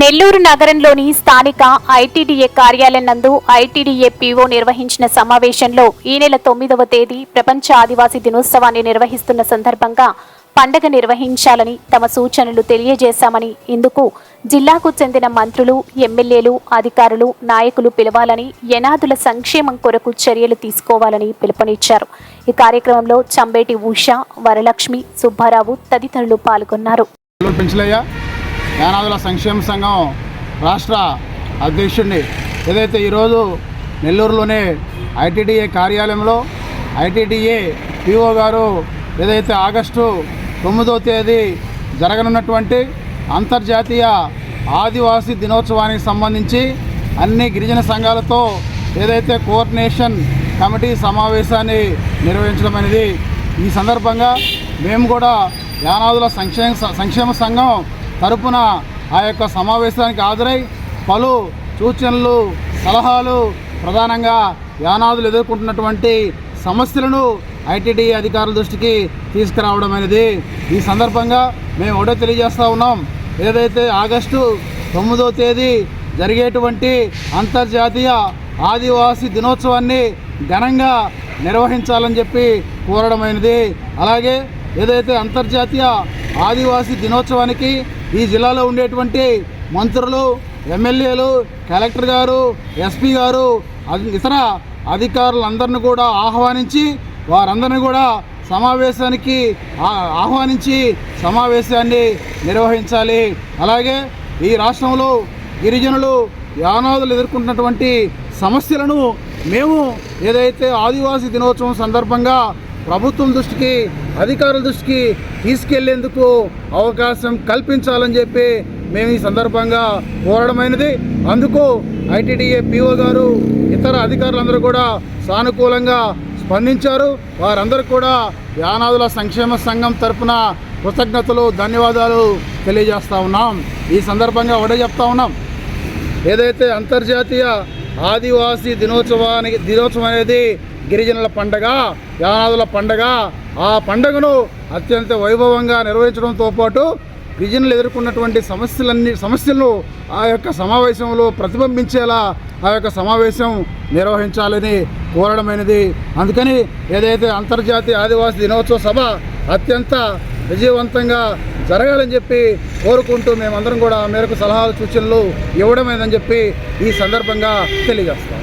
నెల్లూరు నగరంలోని స్థానిక ఐటీడీఏ కార్యాలయం నందు ఐటీడీఏ పీఓ నిర్వహించిన సమావేశంలో ఈ నెల తొమ్మిదవ తేదీ ప్రపంచ ఆదివాసీ దినోత్సవాన్ని నిర్వహిస్తున్న సందర్భంగా పండగ నిర్వహించాలని తమ సూచనలు తెలియజేశామని ఇందుకు జిల్లాకు చెందిన మంత్రులు ఎమ్మెల్యేలు అధికారులు నాయకులు పిలవాలని యనాదుల సంక్షేమం కొరకు చర్యలు తీసుకోవాలని పిలుపునిచ్చారు. ఈ కార్యక్రమంలో చంబేటి ఉష వరలక్ష్మి సుబ్బారావు తదితరులు పాల్గొన్నారు. యానాదుల సంక్షేమ సంఘం రాష్ట్ర అధ్యక్షుడిని. ఏదైతే ఈరోజు నెల్లూరులోనే ఐటీడీఏ కార్యాలయంలో ఐటీడీఏ పిఓ గారు ఏదైతే ఆగస్టు తొమ్మిదో తేదీ జరగనున్నటువంటి అంతర్జాతీయ ఆదివాసీ దినోత్సవానికి సంబంధించి అన్ని గిరిజన సంఘాలతో ఏదైతే కోఆర్డినేషన్ కమిటీ సమావేశాన్ని నిర్వహించడం అనేది ఈ సందర్భంగా మేము కూడా యానాదుల సంక్షేమ సంక్షేమ సంఘం తరపున ఆ యొక్క సమావేశానికి హాజరై పలు సూచనలు సలహాలు ప్రధానంగా యానాదులు ఎదుర్కొంటున్నటువంటి సమస్యలను ఐటీడీ అధికారుల దృష్టికి తీసుకురావడం అనేది ఈ సందర్భంగా మేము ఒకటే తెలియజేస్తూ ఉన్నాం. ఏదైతే ఆగస్టు తొమ్మిదో తేదీ జరిగేటువంటి అంతర్జాతీయ ఆదివాసీ దినోత్సవాన్ని ఘనంగా నిర్వహించాలని చెప్పి కోరడమైనది అలాగే ఏదైతే అంతర్జాతీయ ఆదివాసీ దినోత్సవానికి ఈ జిల్లాలో ఉండేటువంటి మంత్రులు ఎమ్మెల్యేలు కలెక్టర్ గారు ఎస్పీ గారు ఇతర అధికారులందరిని కూడా ఆహ్వానించి వారందరిని కూడా సమావేశానికి ఆహ్వానించి సమావేశాన్ని నిర్వహించాలి. అలాగే ఈ రాష్ట్రంలో గిరిజనులు యానాదులు ఎదుర్కొంటున్నటువంటి సమస్యలను మేము ఏదైతే ఆదివాసీ దినోత్సవం సందర్భంగా ప్రభుత్వం దృష్టికి అధికారుల దృష్టికి తీసుకెళ్ళేందుకు అవకాశం కల్పించాలని చెప్పి మేము ఈ సందర్భంగా కోరడమైనది. అందుకు ఐటీడీఏ పిఓ గారు ఇతర అధికారులందరూ కూడా సానుకూలంగా స్పందించారు. వారందరూ కూడా యానాదుల సంక్షేమ సంఘం తరపున కృతజ్ఞతలు ధన్యవాదాలు తెలియజేస్తా ఉన్నాం. ఈ సందర్భంగా ఒకటే చెప్తా ఉన్నాం. ఏదైతే అంతర్జాతీయ ఆదివాసీ దినోత్సవానికి దినోత్సవం అనేది గిరిజనుల పండగ యానాదుల పండగ ఆ పండగను అత్యంత వైభవంగా నిర్వహించడంతో పాటు గిరిజనులు ఎదుర్కొన్నటువంటి సమస్యలన్నీ సమస్యలను ఆ యొక్క సమావేశంలో ప్రతిబింబించేలా ఆ యొక్క సమావేశం నిర్వహించాలని కోరడమైనది. అందుకని ఏదైతే అంతర్జాతీయ ఆదివాసీ దినోత్సవ సభ అత్యంత విజయవంతంగా జరగాలని చెప్పి కోరుకుంటూ మేమందరం కూడా మేరకు సలహాలు సూచనలు ఇవ్వడమేదని చెప్పి ఈ సందర్భంగా తెలియజేస్తాం.